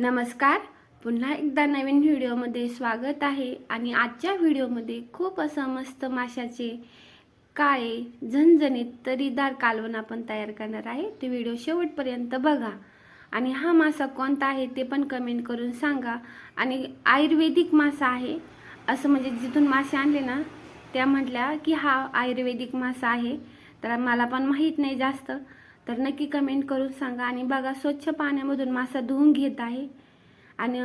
नमस्कार. पुन्हा एकदा नवीन व्हिडिओमध्ये स्वागत आहे आणि आजच्या व्हिडिओमध्ये खूप असं मस्त माशाचे काळे झणझणीत तरीदार कालवण आपण तयार करणार आहे. ते व्हिडिओ शेवटपर्यंत बघा. आणि हा मासा कोणता आहे ते पण कमेंट करून सांगा. आणि आयुर्वेदिक मासा आहे. असं म्हणजे जिथून मासे आणले ना त्या म्हटल्या की हा आयुर्वेदिक मासा आहे. तर मला पण माहीत नाही जास्त. तर नक्की कमेंट करून सांगा. आणि बघा स्वच्छ पाण्यामधून मासा धुवून घेत आहे. आणि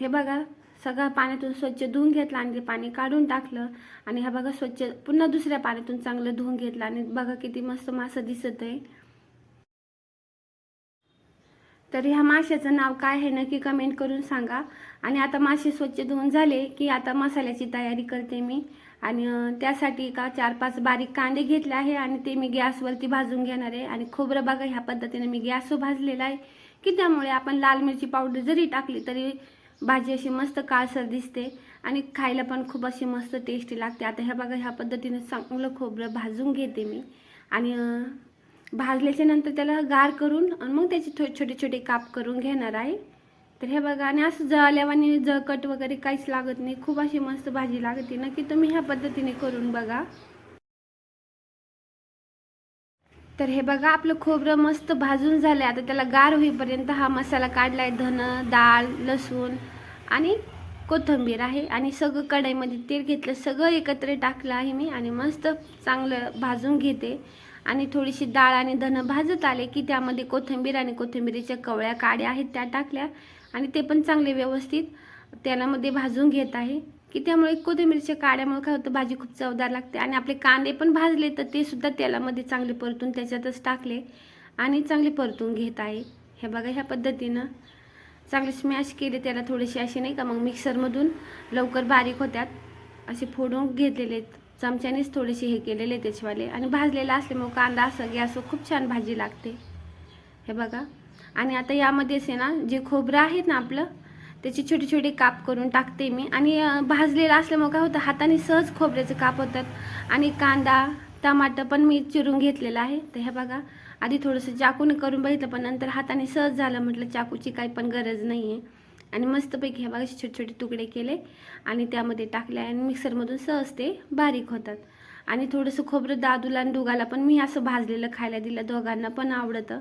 हे बघा सगळं पाण्यातून स्वच्छ धुवून घेतलं आणि ते पाणी काढून टाकलं. आणि हा बघा स्वच्छ पुन्हा दुसऱ्या पाण्यातून चांगलं धुवून घेतलं. आणि बघा किती मस्त मासा दिसत आहे तर ह्या माशाचं नाव काय आहे नक्की कमेंट करून सांगा. आणि आता मासे स्वच्छ धुवून झाले की आता मसाल्याची तयारी करते मी. आणि त्यासाठी का चार पाच बारीक कांदे घेतले आहे आणि ते मी गॅसवरती भाजून घेणार आहे. आणि खोबरं बघा ह्या पद्धतीने मी गॅसवर भाजलेला आहे की त्यामुळे आपण लाल मिरची पावडर जरी टाकली तरी भाजी अशी मस्त काळसर दिसते आणि खायला पण खूप अशी मस्त टेस्टी लागते. आता ह्या बघा ह्या पद्धतीने चांगलं खोबरं भाजून घेते मी. आणि भाजल्याच्या नंतर त्याला गार करून आणि मग त्याचे थो छोटे छोटे काप करून घेणार आहे. तर हे बघा आणि असं जळल्यावाने जळकट वगैरे काहीच लागत नाही. खूप अशी मस्त भाजी लागते. नक्की तुम्ही ह्या पद्धतीने करून बघा. तर हे बघा आपलं खोबरं मस्त भाजून झालंय. आता त्याला गार होईपर्यंत हा मसाला काढलाय. धन डाळ लसूण आणि कोथिंबीर आहे. आणि सगळं कढईमध्ये तेल घेतलं सगळं एकत्र टाकलं आहे मी आणि मस्त चांगलं भाजून घेते. आणि थोडीशी डाळ आणि धन भाजत आले की त्यामध्ये कोथिंबीर आणि कोथिंबीरीच्या कवळ्या काड्या आहेत त्या टाकल्या. आणि ते पण चांगले व्यवस्थित तेलामध्ये भाजून घेत आहे. की त्यामुळे कोथिंबीरच्या काड्यामुळे काय होतं भाजी खूप चवदार लागते. आणि आपले कांदे पण भाजले तर ते सुद्धा तेलामध्ये चांगले परतून त्याच्यातच टाकले आणि चांगले परतून घेत आहे. हे बघा ह्या पद्धतीनं चांगले स्मॅश केले त्याला थोडेसे असे नाही का मग मिक्सरमधून लवकर बारीक होत्यात. असे फोडून घेतलेले आहेत. चमच्यानेच थोडेसे हे केलेले त्याच्यावाले आणि भाजलेला असल्यामुळे कांदा असं गॅसवर खूप छान भाजी लागते. हे बघा. आणि आता यामध्येच आहे ना जे खोबरं आहे ना आपलं त्याचे छोटे छोटे काप करून टाकते मी. आणि भाजलेलं असल्यामुळे काय होतं हाताने सहज खोबऱ्याचे काप होतात. आणि कांदा टमाटर पण मी चिरून घेतलेलं आहे. तर हे बघा आधी थोडंसं चाकूने करून बघितलं पण नंतर हाताने सहज झालं म्हटलं चाकूची काही पण गरज नाही आहे आणि मस्तपैकी हे बघा असे छोटे छोटे तुकडे केले आणि त्यामध्ये टाकले आणि मिक्सरमधून सहज ते बारीक होतात. आणि थोडंसं खोबरं दादूला आणि दुगाला पण मी असं भाजलेलं खायला दिलं दोघांना पण आवडतं.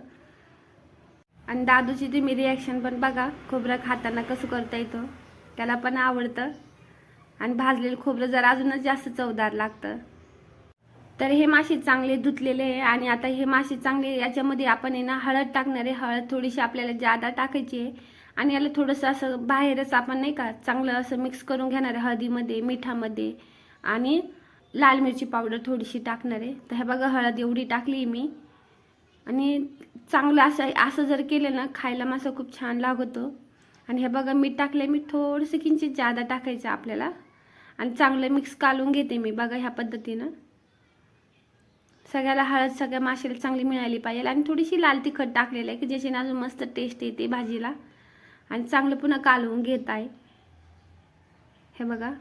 आणि दादूची तुम्ही रिॲक्शन पण बघा खोबरं खाताना कसं करता येतं त्याला पण आवडतं. आणि भाजलेलं खोबरं जर अजूनच जास्त चवदार लागतं. तर हे मासे चांगले धुतलेले आहे आणि आता हे मासे चांगले याच्यामध्ये आपण आहे ना हळद टाकणार आहे. हळद थोडीशी आपल्याला जादा टाकायची आहे. आणि याला थोडंसं असं बाहेरच आपण नाही का चांगलं असं मिक्स करून घेणार आहे हळदीमध्ये मिठामध्ये. आणि लाल मिरची पावडर थोडीशी टाकणार आहे. तर हे बघा हळद एवढी टाकली मी. आणि चांगलं असं असं जर केलं ना खायला मासा खूप छान लागतो. आणि हे बघा मीठ टाकलं मीठ थोडंसं किंचित जादा टाकायचं आपल्याला. आणि चांगलं मिक्स कालून घेते मी बघा ह्या पद्धतीनं. सगळ्याला हळद सगळ्या माशाला चांगली मिळाली पाहिजे. आणि थोडीशी लाल तिखट टाकलेलं आहे की ज्याच्याने अजून मस्त टेस्ट येते भाजीला. आणि चांगलं पुन्हा कालवून घेत आहे. हे बघा.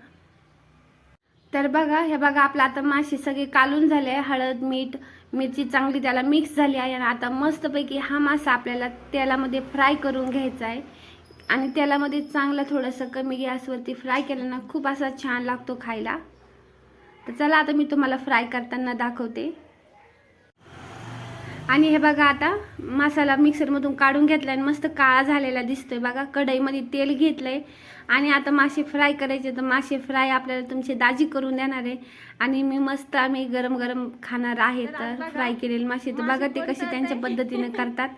तर बघा हे बघा आपलं आता मासे सगळे कालून झाले. हळद मीठ मिरची चांगली त्याला मिक्स झाली आहे आणि आता मस्तपैकी हा मासा आपल्याला तेलामध्ये फ्राय करून घ्यायचा आहे. आणि तेलामध्ये चांगलं थोडंसं कमी गॅसवरती फ्राय केलं ना खूप असा छान लागतो खायला. तर चला आता मी तुम्हाला फ्राय करताना दाखवते. आणि हे बघा आता मसाला मिक्सरमधून काढून घेतला आणि मस्त काळा झालेला दिसतोय. बघा कढईमध्ये तेल घेतलंय. आणि आता मासे फ्राय करायचे तर मासे फ्राय आपल्याला तुमचे दाजी करून देणार आहे. आणि मी मस्त आम्ही गरम गरम खाणार आहे तर फ्राय केलेले मासे. तर बघा ते कसे त्यांच्या पद्धतीने करतात.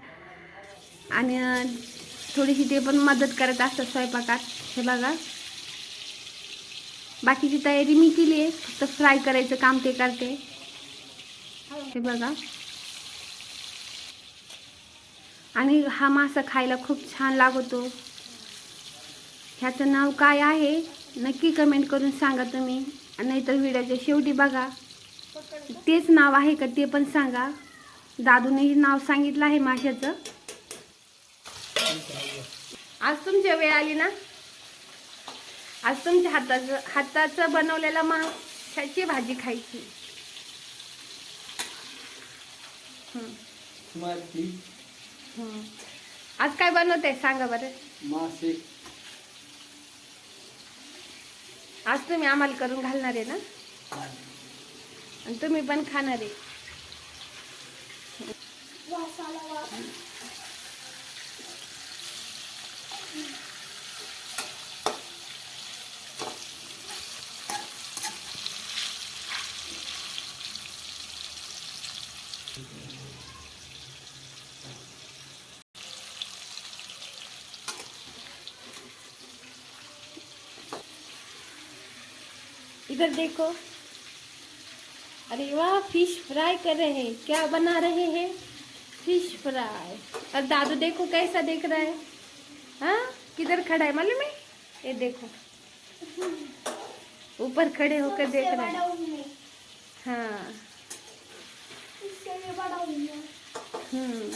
आणि थोडीशी ते पण मदत करत असतात स्वयंपाकात. हे बघा. बाकीची तयारी मी केली आहे. फक्त फ्राय करायचं काम ते करते. हे बघा. आणि हा मासा खायला खूप छान लागतो. ह्याचं नाव काय आहे? नक्की कमेंट करून सांगा तुम्ही. नाहीतर व्हिडिओच्या शेवटी बघा. तेच नाव आहे का ते पण सांगा. दादूनेही नाव सांगितलं आहे माशाचं. आज तुमच्या वेळ आली ना? आज तुमच्या हाताचं हाताचं बनवलेला माशाची भाजी खायची. आज काय बनवते सांगा बरं. मासे. आज तुम्ही आम्हाला करून घालणार आहे ना? आणि तुम्ही पण खाणार आहे. इधर देखो। अरे वाह फ़िश फ्राई कर रहे हैं। क्या बना रहे हैं? फ़िश फ्राई और दादू देखो कैसा देख रहा है। हाँ? किधर खड़ा है मालूम है? ये देखो। ऊपर खड़े होकर देख रहा है। हाँ। हम्म।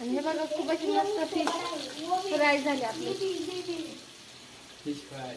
हे बघा खूप मस्त फ़िश फ्राय झाले आपले फ़िश फ्राय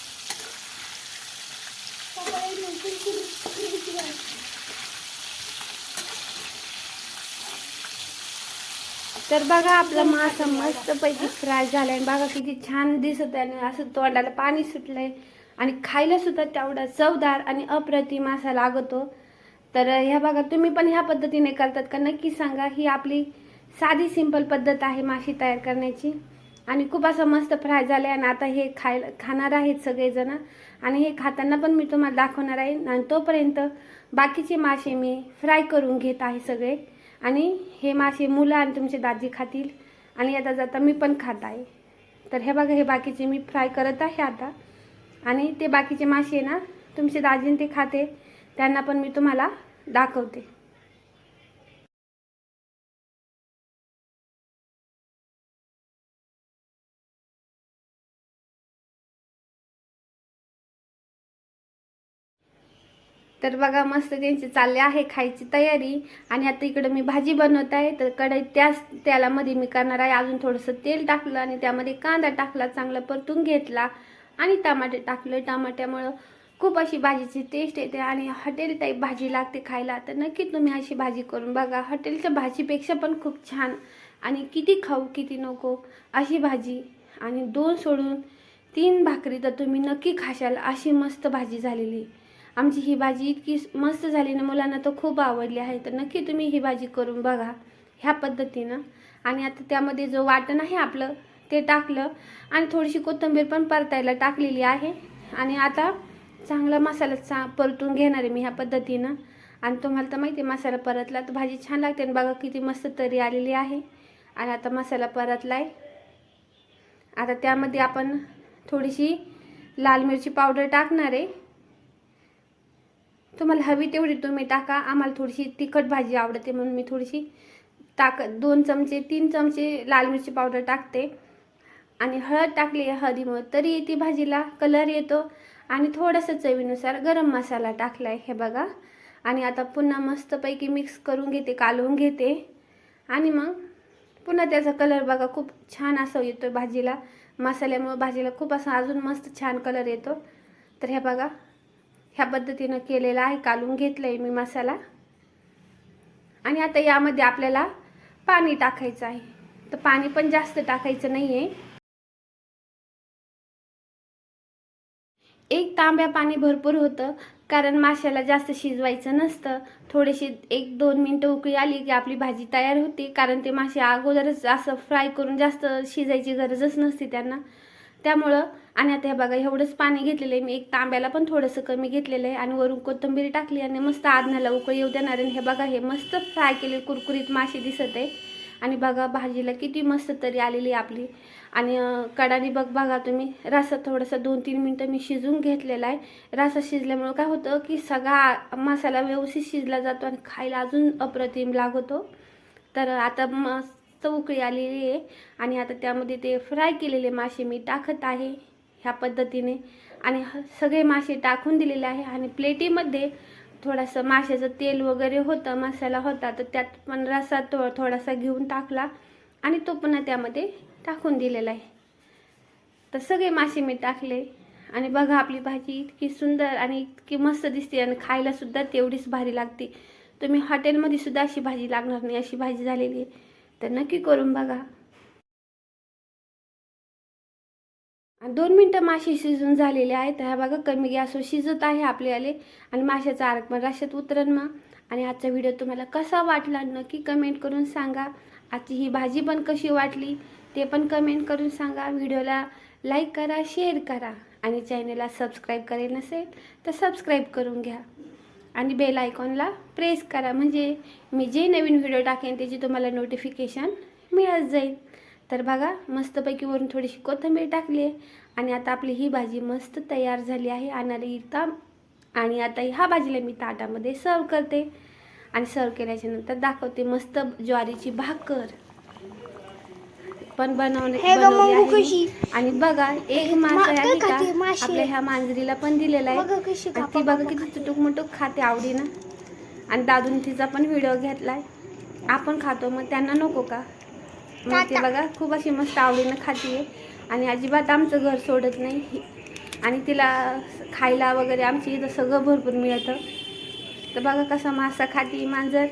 तर बघा आपला मासा मस्त पैकी फ्राय झालाय. आणि बघा किती छान दिसत आहे आणि असं तोंडाला पाणी सुटलंय. आणि खायला सुद्धा तेवढा चवदार आणि अप्रतिम असा लागतो. तर ह्या बघा तुम्ही पण ह्या पद्धतीने करतात का? नक्की सांगा. ही आपली साधी सिंपल पद्धत आहे माशी तयार करण्याची. आणि खूप असं मस्त फ्राय झालं आहे आणि आता हे खायला खाणार आहेत सगळेजण. आणि हे खाताना पण मी तुम्हाला दाखवणार आहे. आणि तोपर्यंत बाकीचे मासे मी फ्राय करून घेत आहे सगळे. आणि हे मासे मुलं आणि तुमचे दाजी खातील. आणि आता जाता मी पण खात आहे. तर हे बघा हे बाकीचे मी फ्राय करत आहे आता. आणि ते बाकीचे मासे ना तुमचे दाजीन ते खाते. त्यांना पण मी तुम्हाला दाखवते. तर बघा मस्त त्यांची चालले आहे खायची तयारी. आणि आता इकडं मी भाजी बनवत आहे. तर कढई त्याच तेलामध्ये मी करणार आहे. अजून थोडंसं तेल टाकलं आणि त्यामध्ये कांदा टाकला चांगला परतून घेतला. आणि टमाटे टाकलं. टमाट्यामुळं खूप अशी भाजीची टेस्ट येते आणि हॉटेल टाईप भाजी लागते खायला. तर नक्की तुम्ही अशी भाजी करून बघा. हॉटेलच्या भाजीपेक्षा पण खूप छान. आणि किती खाऊ किती नको अशी भाजी. आणि दोन सोडून तीन भाकरी तर तुम्ही नक्की खाशाल. अशी मस्त भाजी झालेली. आमची ही भाजी इतकी मस्त झाली ना मुलांना तर खूप आवडली आहे. तर नक्की तुम्ही ही भाजी करून बघा ह्या पद्धतीनं. आणि आता त्यामध्ये जो वाटण आहे आपलं ते टाकलं. आणि थोडीशी कोथिंबीर पण परतायला टाकलेली आहे. आणि आता चांगला मसाला चा परतून घेणार आहे मी ह्या पद्धतीनं. आणि तुम्हाला तर माहिती आहे मसाला परतला तर भाजी छान लागते. आणि बघा किती मस्त तरी आलेली आहे. आणि आता मसाला परतला आहे आता त्यामध्ये आपण थोडीशी लाल मिरची पावडर टाकणार आहे. तुम्हाला हवी तेवढी तुम्ही टाका. आम्हाला थोडीशी तिखट भाजी आवडते म्हणून मी थोडीशी टाक दोन चमचे तीन चमचे लाल मिरची पावडर टाकते. आणि हळद टाकली आहे हळदीमुळे तरी ती भाजीला कलर येतो. आणि थोडंसं चवीनुसार गरम मसाला टाकला आहे हे बघा. आणि आता पुन्हा मस्तपैकी मिक्स करून घेते कालवून घेते. आणि मग पुन्हा त्याचा कलर बघा खूप छान असं येतो भाजीला. मसाल्यामुळे भाजीला खूप असा अजून मस्त छान कलर येतो. तर हे बघा ह्या पद्धतीनं केलेला आहे कालून घेतलं आहे मी मसाला. आणि आता यामध्ये आपल्याला पाणी टाकायचं आहे. तर पाणी पण जास्त टाकायचं नाही आहे एक तांब्या पाणी भरपूर होतं कारण माशाला जास्त शिजवायचं नसतं. थोडीशी एक दोन मिनटं उकळी आली की आपली भाजी तयार होती कारण ते मासे अगोदरच असं फ्राय करून जास्त शिजायची गरजच नसते त्यांना. त्यामुळं आणि आता हे बघा एवढंच पाणी घेतलेलं आहे. मी एक तांब्याला पण थोडंसं कमी घेतलेलं आहे आणि वरून कोथिंबीर टाकली आणि मस्त आधनाला उकळ येऊ देणार आणि हे बघा हे मस्त फ्राय केले कुरकुरीत मासे दिसत आहे. आणि बघा भाजीला किती मस्त तरी आलेली आहे आपली. आणि कडाने बघ बघा तुम्ही रसा थोडासा दोन तीन मिनटं मी शिजून घेतलेला आहे. रसा शिजल्यामुळं काय होतं की सगळा मसाला व्यवस्थित शिजला जातो आणि खायला अजून अप्रतिम लागतो. तर आता मस्त मस्त उकळी आलेली आहे. आणि आता त्यामध्ये ते फ्राय केलेले मासे मी टाकत आहे ह्या पद्धतीने. आणि ह- सगळे मासे टाकून दिलेले आहे. आणि प्लेटीमध्ये थोडंसं माशाचं तेल वगैरे होतं मसाला होता तर त्यात पण रसा थो थोडासा घेऊन टाकला. आणि तो पुन्हा त्यामध्ये टाकून दिलेला आहे. तर सगळे मासे मी टाकले. आणि बघा आपली भाजी इतकी सुंदर आणि इतकी मस्त दिसते. आणि खायला सुद्धा तेवढीच भारी लागते. तुम्ही हॉटेलमध्ये सुद्धा अशी भाजी लागणार नाही अशी भाजी झालेली आहे. तर नक्की करून बघा. दोन मिनटं मासे शिजून झालेले आहेत. ह्या बघा कमी गॅसवर शिजत आहे आपले आले आणि माशाचा आरक पण राशात उतरण मग. आणि आजचा व्हिडिओ तुम्हाला कसा वाटला नक्की कमेंट करून सांगा. आजची ही भाजी पण कशी वाटली ते पण कमेंट करून सांगा. व्हिडिओला लाईक करा शेअर करा. आणि चॅनलला सबस्क्राईब करेल नसेल तर सबस्क्राईब करून घ्या. आणि बेल आयकॉनला प्रेस करा. म्हणजे मी जे नवीन व्हिडिओ टाकेन त्याची तुम्हाला नोटिफिकेशन मिळत जाईल. तर बघा मस्तपैकी वरून थोडीशी कोथिंबीर टाकली आहे. आणि आता आपली ही भाजी मस्त तयार झाली आहे. आणि इथं. आणि आता ह्या भाजीला मी ताटामध्ये सर्व करते. आणि सर्व केल्याच्यानंतर दाखवते मस्त ज्वारीची भाकर. पण बनवणे हे बनवली? आणि बघा एक मास आहे का. आपल्या ह्या मांजरीला पण दिलेला आहे. ती बघा किती चुटूक मुटूक खाते आवडीनं. आणि दादून तिचा पण व्हिडिओ घेतलाय. आपण खातो मग त्यांना नको का? मग ते बघा खूप अशी मस्त आवडीनं खाते आणि अजिबात आमचं घर सोडत नाही. आणि तिला खायला वगैरे आमची इथं सगळं भरपूर मिळतं. तर बघा कसा मासा खाती मांजर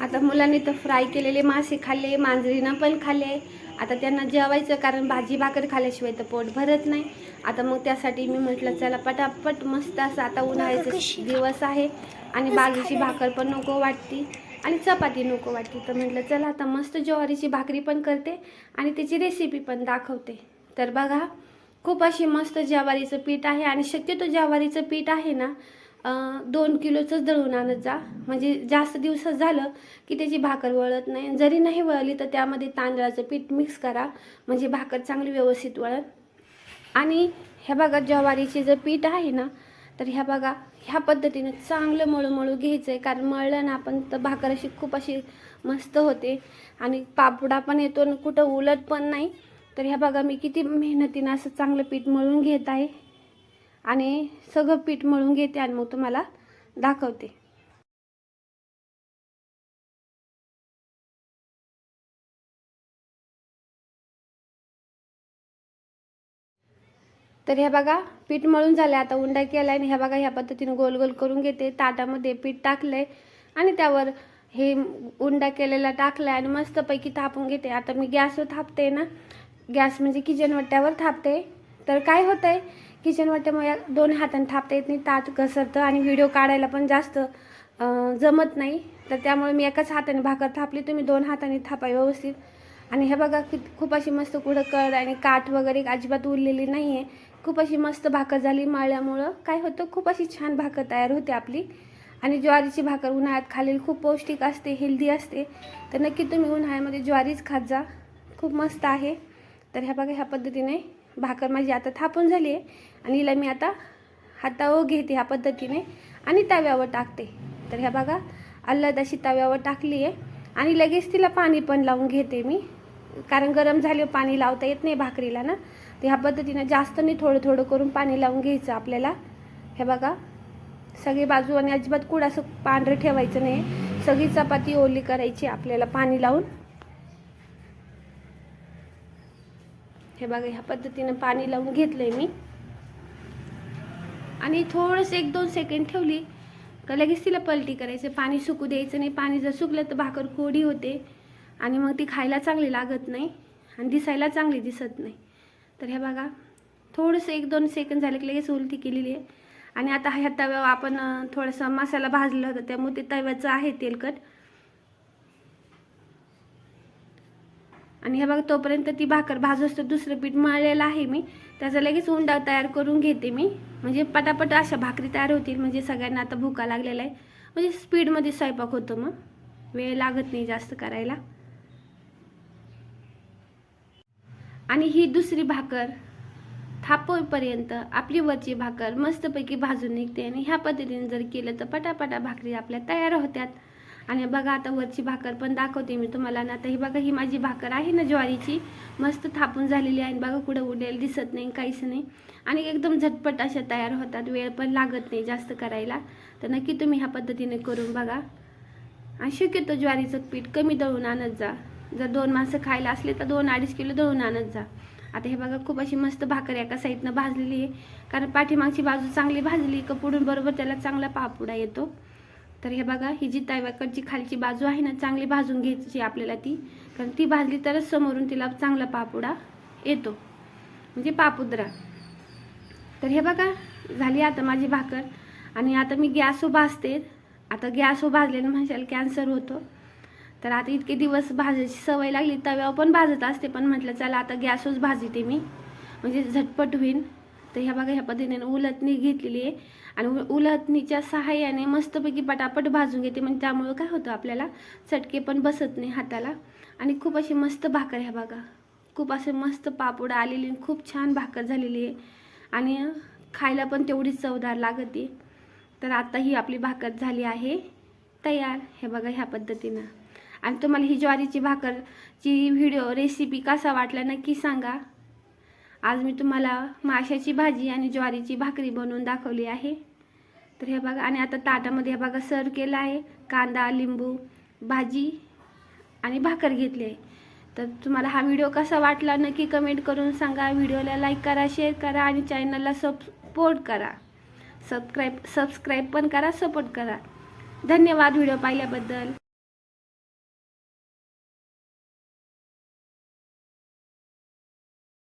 आता मुलांनी तर फ्राय केलेले मासे खाल्ले मांजरीनं पण खाल्ले. आता त्यांना जेवायचं कारण भाजी भाकर खाल्ल्याशिवाय तर पोट भरत नाही. आता मग त्यासाठी मी म्हटलं चला पटापट मस्त असं आता उन्हाळ्याचे दिवस आहे आणि बाजूची भाकर पण नको वाटती आणि चपाती नको वाटते. तर म्हटलं चला आता मस्त ज्वारीची भाकरी पण करते आणि त्याची रेसिपी पण दाखवते. तर बघा खूप अशी मस्त ज्वारीचं पीठ आहे आणि शक्यतो ज्वारीचं पीठ आहे ना दोन किलोचंच दळून आणत जा. म्हणजे जास्त दिवसात झालं की त्याची भाकर वळत नाही. जरी नाही वळली तर त्यामध्ये तांदळाचं पीठ मिक्स करा. म्हणजे भाकर चांगली व्यवस्थित वळत आणि ह्या भागात ज्वारीचे जर पीठ आहे ना तर ह्या बघा ह्या पद्धतीने चांगलं मळू मळू घ्यायचं आहे कारण मळलं ना आपण तर भाकर अशी खूप अशी मस्त होते. आणि पापडा पण येतो आणि कुठं उलट पण नाही. तर ह्या बघा मी किती मेहनतीनं असं चांगलं पीठ मळून घेत आहे. आणि सगळं पीठ मळून घेते आणि मग तुम्हाला दाखवते. तर हे बघा पीठ मळून झालं आता उंडा केला आणि ह्या बघा ह्या पद्धतीने गोल गोल करून घेते. ताटामध्ये पीठ टाकलंय आणि त्यावर हे उंडा केलेला टाकलाय आणि मस्तपैकी थापून घेते. आता मी गॅसवर थापते ना गॅस म्हणजे किचन वट्ट्यावर थापते. तर काय होतंय किचन वट्ट्यामुळे दोन हाताने थापता येत नाही. ताट घसरतं आणि व्हिडिओ काढायला पण जास्त जमत नाही. तर त्यामुळे मी एकाच हाताने भाकर थापली. तुम्ही दोन हाताने थापा व्यवस्थित. आणि हे बघा कि खूप अशी मस्त कुठं कड आणि काठ वगैरे अजिबात उरलेली नाही आहे खूप अशी मस्त भाकर झाली मळल्यामुळं. काय होतं खूप अशी छान भाकर तयार होते आपली. आणि ज्वारीची भाकर उन्हाळ्यात खालील. खूप पौष्टिक असते हेल्दी असते. तर नक्की तुम्ही उन्हाळ्यामध्ये ज्वारीच खात जा. खूप मस्त आहे. तर ह्या बघा ह्या पद्धतीने भाकर माझी आता थापून झाली आहे आणि हिला मी आता हातावर घेते ह्या पद्धतीने आणि तव्यावर टाकते. तर ह्या बघा अल्लद अशी तव्यावर टाकली आहे. आणि लगेच तिला पाणी पण लावून घेते मी. कारण गरम झाले पाणी लावता येत नाही भाकरीला ना. तर ह्या पद्धतीनं जास्त नाही थोडं थोडं करून पाणी लावून घ्यायचं आपल्याला. हे बघा सगळी बाजू आणि अजिबात कुड असं पांढरं ठेवायचं नाही. सगळी चपाती ओली करायची आपल्याला पाणी लावून. हे बघा ह्या पद्धतीनं पाणी लावून घेतलंय मी. आणि थोडंसं एक दोन सेकंड ठेवली का लगेच तिला पलटी करायचं. पाणी सुकू द्यायचं नाही. पाणी जर सुकलं तर भाकर कोडी होते. आणि मग ती खायला चांगली लागत नाही आणि दिसायला चांगली दिसत नाही. तर हे बघा थोडंसं एक दोन सेकंड झाले की लगेच उलटी केलेली आहे. आणि आता ह्या तव्यावर आपण थोडासा मसाला भाजला होता. त्यामुळे ते तव्याचं आहे तेलकट. आणि हे बघा तोपर्यंत ती भाकर भाजूस तर दुसरं पीठ मळलेलं आहे मी. त्याचा लगेच उंडा तयार करून घेते मी. म्हणजे पटापट अशा भाकरी तयार होतील. म्हणजे सगळ्यांना आता भुका लागलेला आहे. म्हणजे स्पीडमध्ये स्वयंपाक होतो मग. वेळ लागत नाही जास्त करायला. आणि ही दुसरी भाकर थापोपर्यंत आपली वरची भाकर मस्तपैकी भाजून निघते. आणि ह्या पद्धतीने जर केलं तर पटापटा भाकरी आपल्या तयार होत्यात आणि बघा आता वरची भाकर पण दाखवते मी तुम्हाला. ना आता ही बघा ही माझी भाकर आहे ना ज्वारीची. मस्त थापून झालेली आहे आणि बघा कुठं उडेल दिसत नाही काहीच नाही. आणि एकदम झटपट अशा तयार होतात. वेळ पण लागत नाही जास्त करायला. तर नक्की तुम्ही ह्या पद्धतीने करून बघा. आणि शक्यतो ज्वारीचं पीठ कमी दळून आणत जा. जर दोन माणसं खायला असले तर दोन अडीच किलो दळून आणत जा. आता हे बघा खूप अशी मस्त भाकर एका साईडनं भाजलेली आहे. कारण पाठीमागची बाजू चांगली भाजली का पुढून बरोबर त्याला चांगला पापुडा येतो. तर हे बघा ही जी तव्याकडची खालची बाजू आहे ना चांगली भाजून घ्यायची आपल्याला ती. कारण ती भाजली तरच समोरून तिला चांगला पापुडा येतो. म्हणजे पापुद्रा. तर हे बघा झाली आता माझी भाकर. आणि आता मी गॅस भाजते आता गॅस भाजल्याने म्हणशाल कॅन्सर होतो. तर आता इतके दिवस भाजायची सवय लागली तव्यावर पण भाजत असते. पण म्हटलं चला आता गॅसच भाजते मी. म्हणजे झटपट होईल तर ह्या बघा ह्या पद्धतीने उलथणी घेतलेली आहे. आणि उ- सहाय्याने मस्तपैकी पटापट भाजून घेते. म्हणजे त्यामुळं काय होतं आपल्याला? चटके पण बसत नाही हाताला. आणि खूप अशी मस्त भाकर ह्या बघा. खूप असे मस्त पापड आलेली आणि खूप छान भाकर झालेली आहे. आणि खायला पण तेवढीच चवदार लागते. तर आता ही आपली भाकर झाली आहे. तयार. हे बघा ह्या पद्धतीनं. आणि तुम्हाला ही ज्वारीची भाकरची व्हिडिओ रेसिपी कसा वाटला नक्की सांगा. आज मी तुम्हाला माशाची भाजी आणि ज्वारीची भाकरी बनवून दाखवली आहे. तर हे बघा आणि आता ताटामध्ये हे बघा सर्व केलं आहे. कांदा लिंबू भाजी आणि भाकर घेतली आहे. तर तुम्हाला हा व्हिडिओ कसा वाटला नक्की कमेंट करून सांगा. व्हिडिओला लाईक करा शेअर करा आणि चॅनलला सपोर्ट करा. सबस्क्राईब सबस्क्राईब पण करा सपोर्ट करा. धन्यवाद व्हिडिओ पाहिल्याबद्दल.